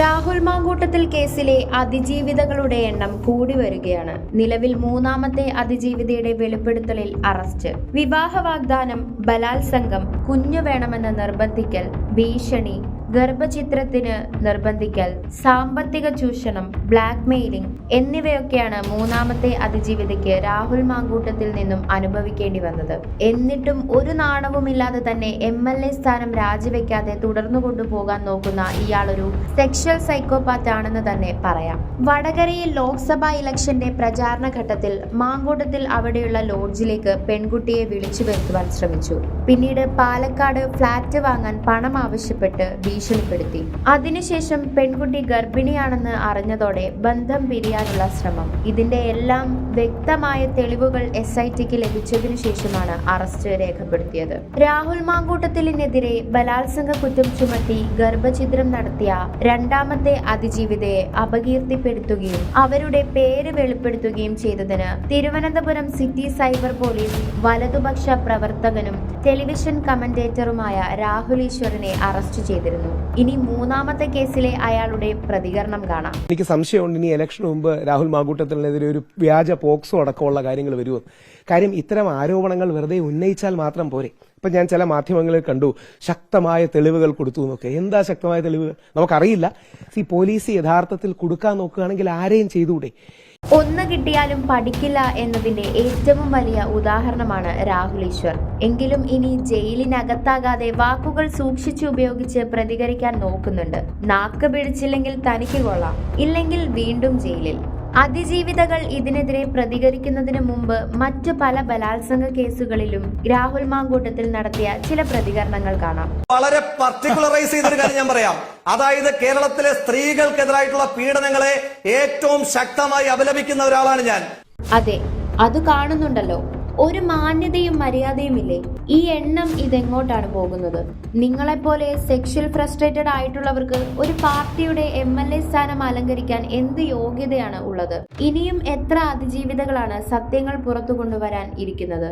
രാഹുൽ മാങ്കൂട്ടത്തിൽ കേസിലെ അതിജീവിതകളുടെ എണ്ണം കൂടി വരികയാണ്. നിലവിൽ മൂന്നാമത്തെ അതിജീവിതയുടെ വെളിപ്പെടുത്തലിൽ അറസ്റ്റ്. വിവാഹ വാഗ്ദാനം ബലാത്സംഗം കുഞ്ഞു വേണമെന്ന് നിർബന്ധിക്കൽ ഭീഷണി ഗർഭചിത്രത്തിന് നിർബന്ധിക്കൽ സാമ്പത്തിക ചൂഷണം ബ്ലാക്ക് മെയിലിംഗ് എന്നിവയൊക്കെയാണ് മൂന്നാമത്തെ അതിജീവിതയ്ക്ക് രാഹുൽ മാങ്കൂട്ടത്തിൽ നിന്നും അനുഭവിക്കേണ്ടി വന്നത്. എന്നിട്ടും ഒരു നാണവുമില്ലാതെ തന്നെ എം എൽ എ സ്ഥാനം രാജിവെക്കാതെ തുടർന്നു കൊണ്ടുപോകാൻ നോക്കുന്ന ഇയാളൊരു സെക്ഷൽ സൈക്കോപാത്ത് ആണെന്ന് തന്നെ പറയാം. വടകരയിൽ ലോക്സഭാ ഇലക്ഷന്റെ പ്രചാരണ ഘട്ടത്തിൽ മാങ്കൂട്ടത്തിൽ അവിടെയുള്ള ലോഡ്ജിലേക്ക് പെൺകുട്ടിയെ വിളിച്ചു വരുത്തുവാൻ ശ്രമിച്ചു. പിന്നീട് പാലക്കാട് ഫ്ളാറ്റ് വാങ്ങാൻ പണം ആവശ്യപ്പെട്ട് ഭീഷണിപ്പെടുത്തി. അതിനുശേഷം പെൺകുട്ടി ഗർഭിണിയാണെന്ന് അറിഞ്ഞതോടെ ബന്ധം പിരിയാനുള്ള ശ്രമം. ഇതിന്റെ എല്ലാം വ്യക്തമായ തെളിവുകൾ എസ് ഐ ടിക്ക് ലഭിച്ചതിനു ശേഷമാണ് അറസ്റ്റ് രേഖപ്പെടുത്തിയത്. രാഹുൽ മാങ്കൂട്ടത്തിലിനെതിരെ ബലാത്സംഗ കുറ്റം ചുമത്തി ഗർഭഛിദ്രം നടത്തിയ രണ്ടാമത്തെ അതിജീവിതയെ അപകീർത്തിപ്പെടുത്തുകയും അവരുടെ പേര് വെളിപ്പെടുത്തുകയും ചെയ്തതിന് തിരുവനന്തപുരം സിറ്റി സൈബർ പോലീസ് വലതുപക്ഷ പ്രവർത്തകനും ടെലിവിഷൻ കമന്റേറ്ററുമായ രാഹുൽ ഈശ്വരനെ അറസ്റ്റ് ചെയ്തിരുന്നു. ഇനി മൂന്നാമത്തെ കേസിലെ അയാളുടെ പ്രതികരണം കാണാം. എനിക്ക് സംശയമുണ്ട്. ഇനി ഇലക്ഷന് മുമ്പ് രാഹുൽ മാങ്കൂട്ടത്തിനെതിരെ ഒരു വ്യാജ പോക്സോ അടക്കമുള്ള കാര്യങ്ങൾ വരുമോ കാര്യം ഇത്തരം ആരോപണങ്ങൾ വെറുതെ ഉന്നയിച്ചാൽ മാത്രം പോരെ. ഇപ്പൊ ഞാൻ ചില മാധ്യമങ്ങളിൽ കണ്ടു. ശക്തമായ തെളിവുകൾ കൊടുത്തു എന്നൊക്കെ. എന്താ ശക്തമായ തെളിവുകൾ? നമുക്കറിയില്ല. ഈ പോലീസ് യഥാർത്ഥത്തിൽ കൊടുക്കാൻ നോക്കുകയാണെങ്കിൽ ആരെയും ചെയ്തുകൂടെ? ഒന്ന് കിട്ടിയാലും പഠിക്കില്ല എന്നതിന്റെ ഏറ്റവും വലിയ ഉദാഹരണമാണ് രാഹുൽ ഈശ്വർ. എങ്കിലും ഇനി ജയിലിനകത്താകാതെ വാക്കുകൾ സൂക്ഷിച്ചു ഉപയോഗിച്ച് പ്രതികരിക്കാൻ നോക്കുന്നുണ്ട്. നാക്ക് പിടിച്ചില്ലെങ്കിൽ തനിക്ക് കൊള്ളാം ഇല്ലെങ്കിൽ വീണ്ടും ജയിലിൽ. അതിജീവിതകൾ ഇതിനെതിരെ പ്രതികരിക്കുന്നതിന് മുമ്പ് മറ്റു പല ബലാത്സംഗ കേസുകളിലും രാഹുൽ മാങ്കൂട്ടത്തിൽ നടത്തിയ ചില പ്രതികരണങ്ങൾ കാണാം. വളരെ പർട്ടിക്കുലറൈസ് ചെയ്തൊരു കാര്യം ഞാൻ പറയാം. അതായത് കേരളത്തിലെ സ്ത്രീകൾക്കെതിരായിട്ടുള്ള പീഡനങ്ങളെ ഏറ്റവും ശക്തമായി അപലപിക്കുന്ന ഒരാളാണ് ഞാൻ. അതെ അത് കാണുന്നുണ്ടല്ലോ. ഒരു മാന്യതയും മര്യാദയും ഇല്ലേ? ഈ എണ്ണം ഇതെങ്ങോട്ടാണ് പോകുന്നത്? നിങ്ങളെപ്പോലെ സെക്ഷൽ ഫ്രസ്ട്രേറ്റഡ് ആയിട്ടുള്ളവർക്ക് ഒരു പാർട്ടിയുടെ എം എൽ എ സ്ഥാനം അലങ്കരിക്കാൻ എന്ത് യോഗ്യതയാണ് ഉള്ളത്? ഇനിയും എത്ര അതിജീവിതകളാണ് സത്യങ്ങൾ പുറത്തു കൊണ്ടുവരാൻ ഇരിക്കുന്നത്?